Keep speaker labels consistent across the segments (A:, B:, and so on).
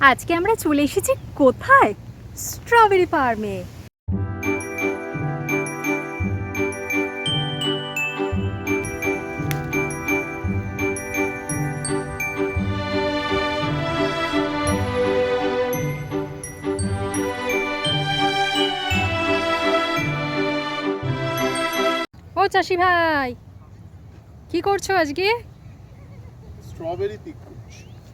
A: আজকে আমরা চলে এসেছি কোথায়? স্ট্রবেরি ফার্মে ও চাষি ভাই কি করছ আজকে?
B: স্ট্রবেরি পিক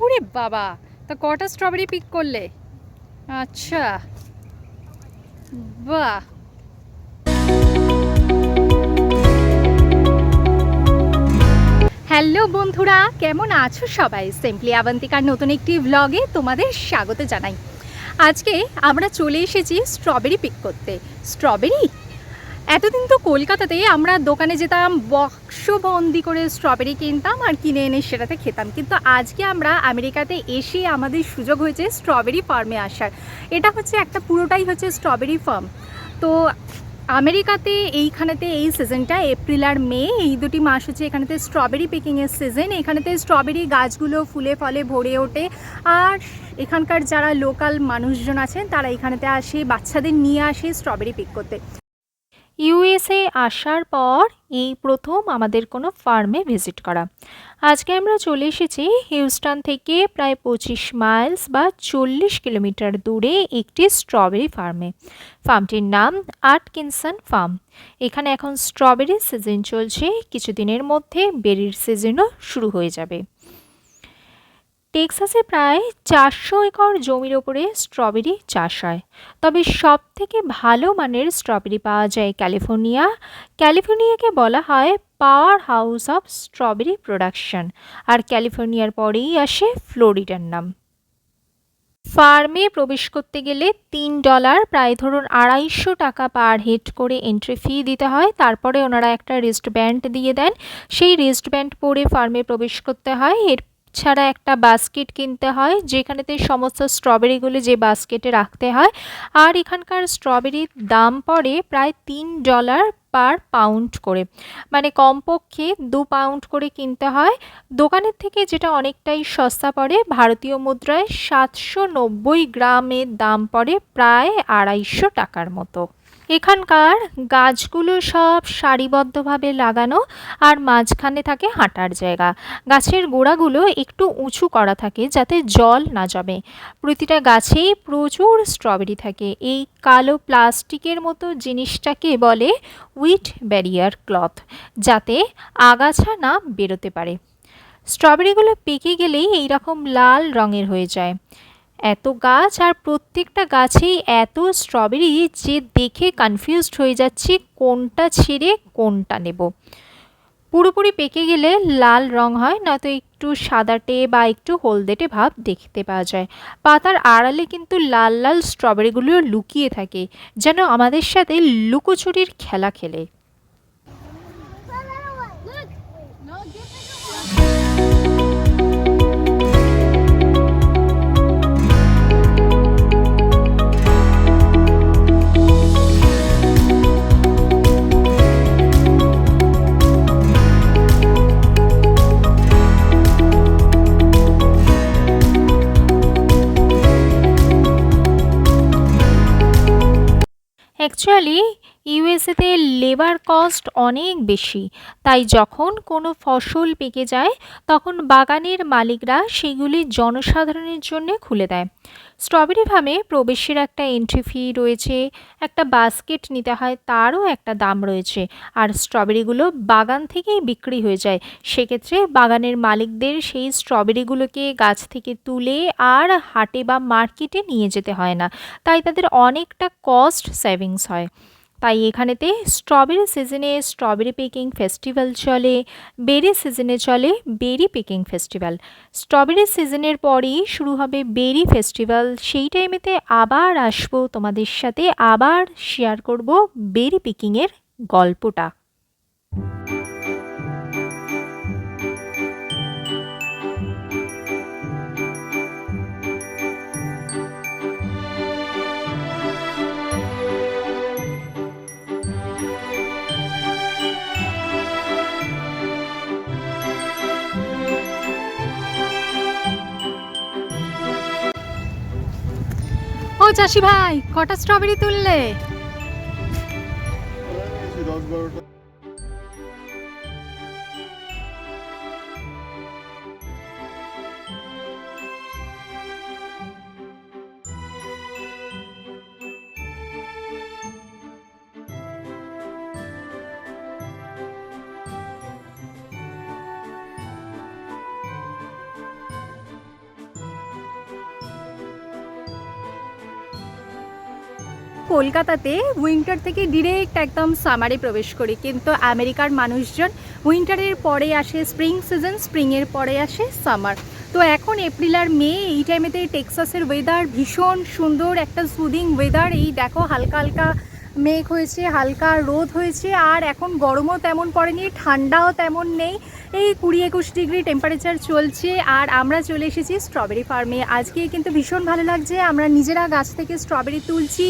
A: ওরে বাবা তা কটা স্ট্রবেরি পিক করলে? আচ্ছা। বাহ। হ্যালো বন্ধুরা, কেমন আছো সবাই? সিম্পলি আবন্তিকার নতুন একটি ভ্লগে তোমাদের স্বাগত জানাই। আজকে আমরা চলে এসেছি স্ট্রবেরি পিক করতে। স্ট্রবেরি এতদিন তো কলকাতাতে আমরা দোকানে যেতাম বক্স বন্দি করে স্ট্রবেরি কিনতাম আর কিনে এনে সেটাতে খেতাম। কিন্তু আজকে আমরা আমেরিকাতে এসে আমাদের সুযোগ হয়েছে স্ট্রবেরি ফার্মে আসার। এটা হচ্ছে একটা পুরোটাই হচ্ছে স্ট্রবেরি ফার্ম তো আমেরিকাতে এইখানেতে এই সিজনটা এপ্রিল আর মে এই দুটি মাস হচ্ছে এখানেতে স্ট্রবেরি পিকিংয়ের সিজন এখানেতে স্ট্রবেরি গাছগুলো ফুলে ফলে ভরে ওঠে। আর এখানকার যারা লোকাল মানুষজন আছেন, তারা এখানেতে আসে, বাচ্চাদের নিয়ে আসে স্ট্রবেরি পিক করতে। ইউএসএ আসার পর এই প্রথম আমাদের কোনো ফার্মে ভিজিট করা। আজকে আমরা চলে এসেছি হিউস্টন থেকে প্রায় পঁচিশ মাইলস বা চল্লিশ কিলোমিটার দূরে একটি স্ট্রবেরি ফার্মে। ফার্মটির নাম আটকিনসন ফার্ম। এখানে এখন স্ট্রবেরির সিজন চলছে। কিছুদিনের মধ্যে বেরির সিজনও শুরু হয়ে যাবে। টেক্সাসে প্রায় চারশো একর জমির ওপরে স্ট্রবেরি চাষ হয়। তবে সব থেকে ভালো মানের স্ট্রবেরি পাওয়া যায় ক্যালিফোর্নিয়া। ক্যালিফোর্নিয়াকে বলা হয় power house of strawberry production আর ক্যালিফোর্নিয়ার পরেই আসে ফ্লোরিডার নাম। ফার্মে প্রবেশ করতে গেলে তিন ডলার, প্রায় ধরুন আড়াইশো টাকা পার হেড করে এন্ট্রি ফি দিতে হয়। তারপরে ওনারা একটা রিস্ট ব্যান্ড দিয়ে দেন। সেই রিস্ট ব্যান্ড পরে ফার্মে প্রবেশ করতে হয়। এর ছাড়া একটা বাস্কেট কিনতে হয়, যেখানেতে সমস্ত স্ট্রবেরিগুলি যে বাস্কেটে রাখতে হয়, আর এখানকার স্ট্রবেরির দাম পড়ে প্রায় তিন ডলার পার পাউন্ড করে। মানে কমপক্ষে দু পাউন্ড করে কিনতে হয়। দোকানের থেকে যেটা অনেকটাই সস্তা পড়ে, ভারতীয় মুদ্রায় সাতশো নব্বই গ্রামের দাম পড়ে প্রায় আড়াইশো টাকার মতো। এখানকার গাছগুলো সব সারিবদ্ধভাবে লাগানো আর মাঝখানে থাকে হাঁটার জায়গা। গাছের গোড়াগুলো একটু উঁচু করা থাকে যাতে জল না জমে। প্রতিটা গাছেই প্রচুর স্ট্রবেরি থাকে। এই কালো প্লাস্টিকের মতো জিনিসটাকে বলে উইট ব্যারিয়ার ক্লথ, যাতে আগাছা না বেরোতে পারে। স্ট্রবেরিগুলো পেকে গেলেই এইরকম লাল রঙের হয়ে যায়। এত গাছ আর প্রত্যেকটা গাছেই এত স্ট্রবেরি যে দেখে কনফিউজড হয়ে যাচ্ছি কোনটা ছেড়ে কোনটা নেব। পুরোপুরি পেকে গেলে লাল রং হয়, নয়তো একটু সাদাটে বা একটু হলদেটে ভাব দেখতে পাওয়া যায়। পাতার আড়ালে কিন্তু লাল লাল স্ট্রবেরিগুলো লুকিয়ে থাকে, যেন আমাদের সাথে লুকোচুরির খেলা খেলে। Really? ইউএসএতে লেবার কস্ট অনেক বেশি। তাই যখন কোনো ফসল পেকে যায়, তখন বাগানের মালিকরা সেগুলি জনসাধারণের জন্য খুলে দেয়। স্ট্রবেরি ফার্মে প্রবেশের একটা এন্ট্রি ফি রয়েছে, একটা বাস্কেট নিতে হয়, তারও একটা দাম রয়েছে। আর স্ট্রবেরিগুলো বাগান থেকেই বিক্রি হয়ে যায়। সেক্ষেত্রে বাগানের মালিকদের সেই স্ট্রবেরিগুলোকে গাছ থেকে তুলে আর হাটে বা মার্কেটে নিয়ে যেতে হয় না। তাই তাদের অনেকটা কস্ট সেভিংস হয়। তাই এখানেতে স্ট্রবেরি সিজনে স্ট্রবেরি পিকিং ফেস্টিভ্যাল চলে বেরি সিজনে চলে বেরি পিকিং ফেস্টিভ্যাল স্ট্রবেরি সিজনের পরেই শুরু হবে বেরি ফেস্টিভ্যাল সেই টাইমেতে আবার আসব তোমাদের সাথে, আবার শেয়ার করব বেরি পিকিংয়ের গল্পটা।
C: চাষি ভাই কটা স্ট্রবেরি তুললে? কলকাতাতে উইন্টার থেকে ডিরেক্ট একদম সামারে প্রবেশ করি। কিন্তু আমেরিকার মানুষজন উইন্টারের পরে আসে স্প্রিং সিজন স্প্রিংয়ের পরে আসে সামার তো এখন এপ্রিল আর মে, এই টাইমেতে টেক্সাসের ওয়েদার ভীষণ সুন্দর, একটা সুদিং ওয়েদার এই দেখো হালকা হালকা মেঘ হয়েছে, হালকা রোদ হয়েছে, আর এখন গরমও তেমন পড়েনি, ঠান্ডাও তেমন নেই। এই কুড়ি একুশ ডিগ্রি টেম্পারেচার চলছে, আর আমরা চলে এসেছি স্ট্রবেরি ফার্মে আজকে কিন্তু ভীষণ ভালো লাগছে, আমরা নিজেরা গাছ থেকে স্ট্রবেরি তুলছি।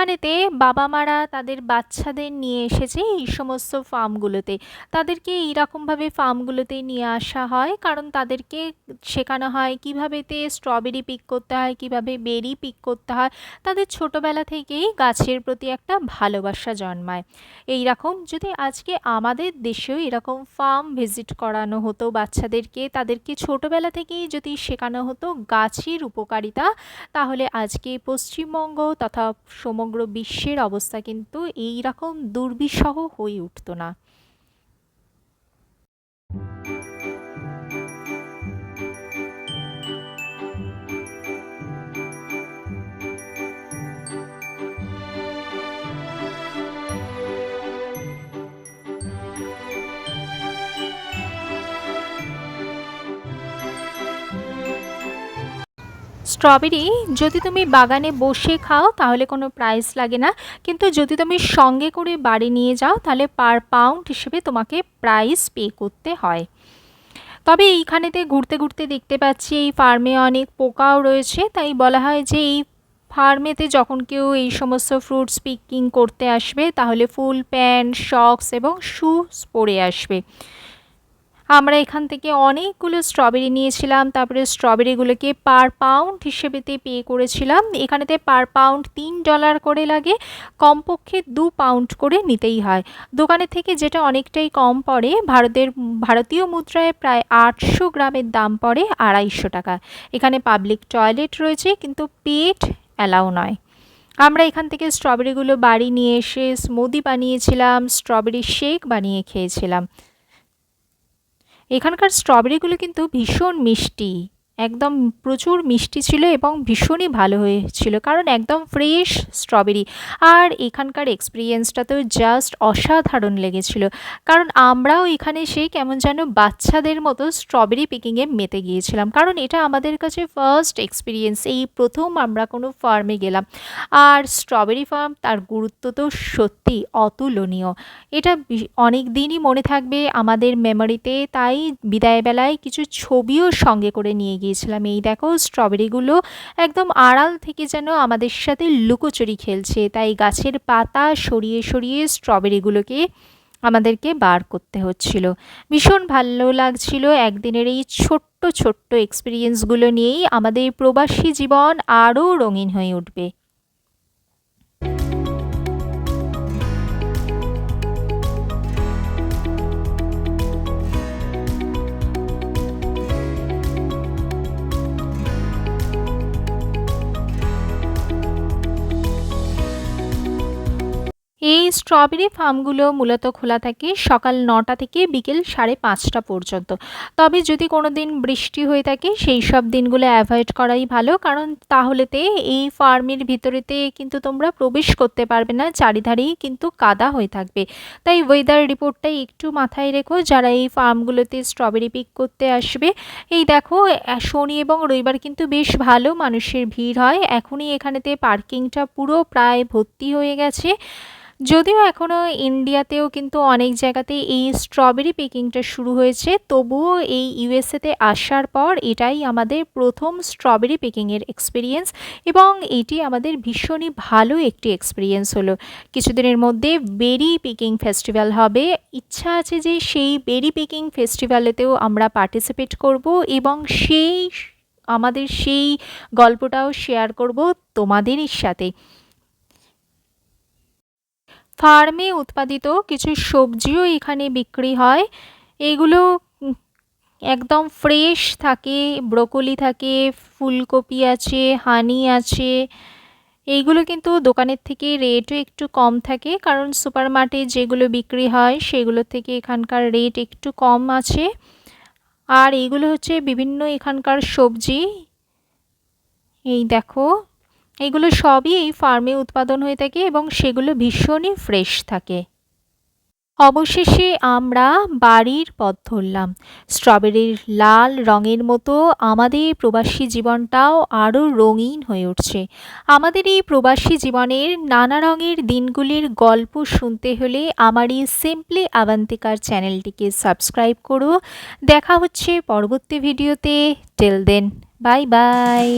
A: এখানেতে বাবা মারা তাদের বাচ্চাদের নিয়ে এসেছে এই সমস্ত ফার্মগুলোতে। তাদেরকে এইরকমভাবে ফার্মগুলোতে নিয়ে আসা হয় কারণ তাদেরকে শেখানো হয় কীভাবেতে স্ট্রবেরি পিক করতে হয়, কীভাবে বেরি পিক করতে হয়। তাদের ছোটোবেলা থেকেই গাছের প্রতি একটা ভালোবাসা জন্মায়। এই রকম যদি আজকে আমাদের দেশেও এরকম ফার্ম ভিজিট করানো হতো বাচ্চাদেরকে, তাদেরকে ছোটোবেলা থেকেই যদি শেখানো হতো গাছের উপকারিতা, তাহলে আজকে পশ্চিমবঙ্গ তথা সমগ্র বিশ্বের অবস্থা কিন্তু এই রকম দুর্বিষহ হয়ে উঠত না। স্ট্রবেরি যদি তুমি বাগানে বসে খাও, তাহলে কোনো প্রাইস লাগে না। কিন্তু যদি তুমি সঙ্গে করে বাড়ি নিয়ে যাও, তাহলে পার পাউন্ড হিসেবে তোমাকে প্রাইস পে করতে হয়। তবে এইখানেতে ঘুরতে ঘুরতে দেখতে পাচ্ছি, এই ফার্মে অনেক পোকাও রয়েছে। তাই বলা হয় যে এই ফার্মেতে যখন কেউ এই সমস্ত ফ্রুটস পিকিং করতে আসবে, তাহলে ফুল প্যান্ট শক্স এবং শুজ পরে আসবে। আমরা এখান থেকে অনেকগুলো স্ট্রবেরি নিয়েছিলাম, তারপরে স্ট্রবেরিগুলোকে পার পাউন্ড হিসেবেতে পে করেছিলাম। এখানেতে পার পাউন্ড তিন ডলার করে লাগে, কমপক্ষে দু পাউন্ড করে নিতেই হয়। দোকানের থেকে যেটা অনেকটাই কম পড়ে, ভারতের, ভারতীয় মুদ্রায় প্রায় আটশো গ্রামের দাম পড়ে আড়াইশো টাকা। এখানে পাবলিক টয়লেট রয়েছে, কিন্তু পেট অ্যালাউ নয়। আমরা এখান থেকে স্ট্রবেরিগুলো বাড়ি নিয়ে এসে স্মুদি বানিয়েছিলাম স্ট্রবেরি শেক বানিয়ে খেয়েছিলাম। এখানকার স্ট্রবেরিগুলো কিন্তু ভীষণ মিষ্টি। একদম প্রচুর মিষ্টি ছিল এবং ভীষণই ভালো হয়েছিল, কারণ একদম ফ্রেশ স্ট্রবেরি আর এখানকার এক্সপিরিয়েন্সটা তো জাস্ট অসাধারণ লেগেছিল, কারণ আমরাও এখানে সেই কেমন যেন বাচ্চাদের মতো স্ট্রবেরি পিকিংয়ে মেতে গিয়েছিলাম, কারণ এটা আমাদের কাছে ফার্স্ট এক্সপিরিয়েন্স এই প্রথম আমরা কোনো ফার্মে গেলাম। আর স্ট্রবেরি ফার্ম তার গুরুত্ব তো সত্যি অতুলনীয়, এটা অনেক দিনই মনে থাকবে আমাদের মেমোরিতে তাই বিদায়বেলায় কিছু ছবিও সঙ্গে করে নিয়ে গিয়েছিলাম এই দেখো স্ট্রবেরিগুলো একদম আড়াল থেকে যেন আমাদের সাথে লুকোচুরি খেলছে। তাই গাছের পাতা সরিয়ে সরিয়ে স্ট্রবেরিগুলোকে আমাদেরকে বার করতে হচ্ছিল। ভীষণ ভালো লাগছিল একদিনের এই ছোট্ট ছোট্ট এক্সপিরিয়েন্সগুলো নিয়েই আমাদের প্রবাসী জীবন আরও রঙিন হয়ে উঠবে। এই স্ট্রবেরি ফার্মগুলো মূলত খোলা থাকে সকাল নটা থেকে বিকেল সাড়ে পাঁচটা পর্যন্ত। তবে যদি কোনো দিন বৃষ্টি হয়ে থাকে, সেই সব দিনগুলো অ্যাভয়েড করাই ভালো, কারণ তাহলেতে এই ফার্মের ভিতরেতে কিন্তু তোমরা প্রবেশ করতে পারবে না, চারিধারেই কিন্তু কাদা হয়ে থাকবে। তাই ওয়েদার রিপোর্টটাই একটু মাথায় রেখো, যারা এই ফার্মগুলোতে স্ট্রবেরি পিক করতে আসবে। এই দেখো শনি এবং রবিবার কিন্তু বেশ ভালো মানুষের ভিড় হয়। এখনই এখানেতে পার্কিংটা পুরো প্রায় ভর্তি হয়ে গেছে। যদিও এখনও ইন্ডিয়াতেও কিন্তু অনেক জায়গাতে এই স্ট্রবেরি পেকিংটা শুরু হয়েছে, তবুও এই ইউএসএতে আসার পর এটাই আমাদের প্রথম স্ট্রবেরি পেকিংয়ের এক্সপিরিয়েন্স এবং এটি আমাদের ভীষণই ভালো একটি এক্সপিরিয়েন্স হলো। কিছুদিনের মধ্যে বেরি পিকিং ফেস্টিভ্যাল হবে। ইচ্ছা আছে যে সেই বেরি পিকিং ফেস্টিভ্যালেতেও আমরা পার্টিসিপেট করব এবং সেই, আমাদের সেই গল্পটাও শেয়ার করব তোমাদেরই সাথে। ফার্মে উৎপাদিত কিছু সবজিও এখানে বিক্রি হয়। এগুলো একদম ফ্রেশ থাকে, ব্রোকলি থাকে, ফুলকপি আছে, হানি আছে। এইগুলো কিন্তু দোকানের থেকে রেটও একটু কম থাকে, কারণ সুপার মার্টে যেগুলো বিক্রি হয় সেগুলোর থেকে এখানকার রেট একটু কম আছে। আর এইগুলো হচ্ছে বিভিন্ন এখানকার সবজি। এই দেখো। এগুলো সবই এই ফার্মে উৎপাদন হয়ে থাকে এবং সেগুলো ভীষণই ফ্রেশ থাকে। অবশেষে আমরা বাড়ির পথ ধরলাম। স্ট্রবেরির লাল রঙের মতো আমাদের প্রবাসী জীবনটাও আরও রঙিন হয়ে উঠছে। আমাদের এই প্রবাসী জীবনের নানা রঙের দিনগুলির গল্প শুনতে হলে আমার এই সিম্পলি আবান্তিকার চ্যানেলটিকে সাবস্ক্রাইব করো। দেখা হচ্ছে পরবর্তী ভিডিওতে। টেল দেন বাই বাই